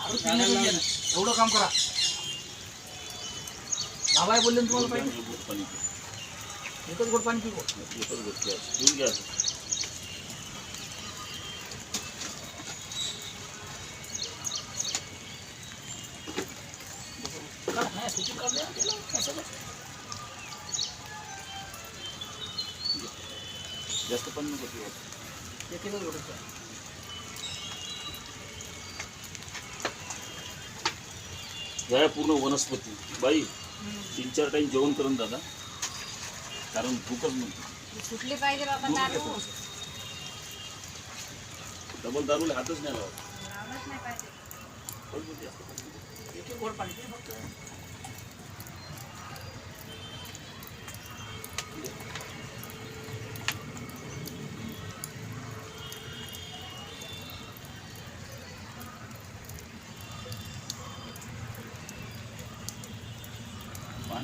एवढं काम करा बाबाय बोलले तुम्हाला पाहिजे पाणी पिऊ. एकच गोड पाणी एकच पिऊन कसं बस. जास्त पण नको पिऊ एक एकच गोड ह्या पूर्ण वनस्पती. बाई तीन चार टाइम जेवण करून दादा. कारण भूकच म्हणतो. सुटली पाहिजे बाबा दारू डबल दारूला हातच नाही लावत.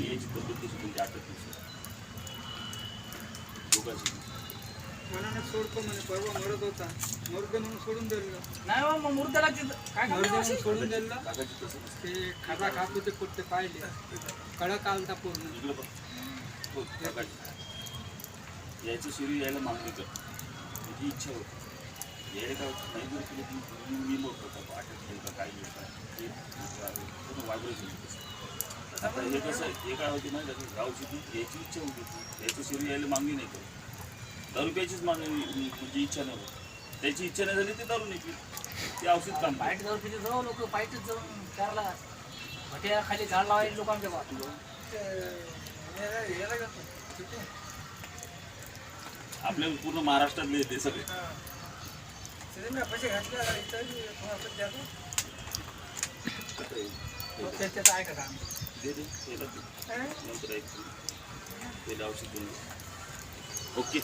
यायची पद्धत कशी म्हणजे नसेल मनाने सोडतो म्हणे परवा मरत होता. मरुदे म्हणून सोडून दिलं. नाही हो, मग मुर्द्याला तिथं काय मरुदे करणार म्हणून सोडून दिलं. ते खाता खात होते कुठते पाहिले. कडक आलता पूर्ण इकडे बघ. हो, यायचं शिरी यायला मागणी कर. तुझी इच्छा होती. यायला काय होतं? नाही जर तुला ती मी मोठ होता अटक घेईल का काय घेईल का हे पूर्ण व्हायब्रेशन होतं आता हे कसं आहे, हे काय होते माहिती आहे का? गावची ती यायची इच्छा होती. यायचं शिरी यायला मागणी नाही करत. दारू प्यायचीच मागणी म्हणजे इच्छा नाही होत. त्याची इच्छा नाही झाली ते दारू नाही पित ते औषध काम पाईट जाऊन तिथे जाऊ लोक पाईटच जाऊन चारला भट्या खाली झाड लावायचे लोक आमच्या गावात आपल्या पूर्ण महाराष्ट्रातले ते सगळे. त्याचं ऐका का दे दे त्याला दे. नंतर ऐक तू. त्याला औषध देऊन दे. ओके